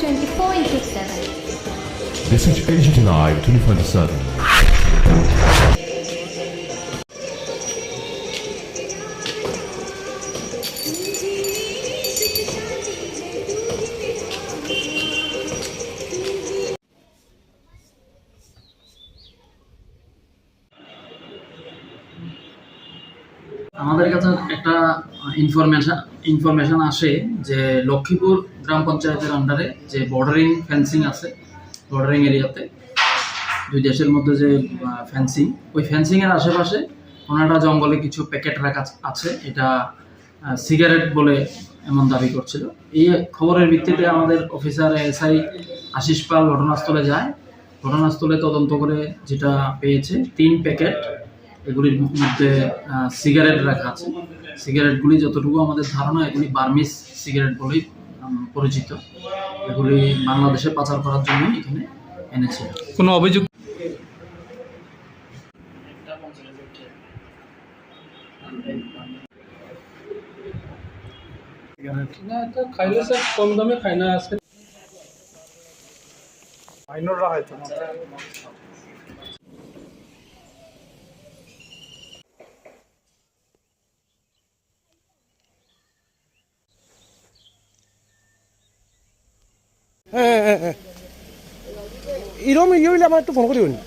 24 into 7. This is Agent Live 24 into 7. Thank you. আমাদের কাছে একটা ইনফরমেশন ইনফরমেশন আসে যে লক্ষ্মীপুর গ্রাম পঞ্চায়েতের আন্ডারে যে বর্ডারিং ফেন্সিং আছে বর্ডারিং এরিয়াতে, দুই দেশের মধ্যে যে ফেন্সিং ওই ফেন্সিংয়ের আশেপাশে ওনারা জঙ্গলে কিছু প্যাকেট রাখা আছে এটা সিগারেট বলে এমন দাবি করছিল। এই খবরের ভিত্তিতে আমাদের অফিসার এসআই আশিস পাল ঘটনাস্থলে যায়। ঘটনাস্থলে তদন্ত করে যেটা পেয়েছে, তিন প্যাকেট এগুলির মধ্যে আহ, সিগারেট রাখা আছে। সিগারেটগুলি যতটুকু আমাদের ধারণা এগুলি বার্মিস সিগারেট বলেই পরিচিত। এগুলি বাংলাদেশে পাচার করার জন্য এখানে এনেছিল কোনো অভিযোগ না এটা খাইলে স্যার কম দামে খাই না 예, 예, 예. 이러면 요일날만 또 보는 거죠.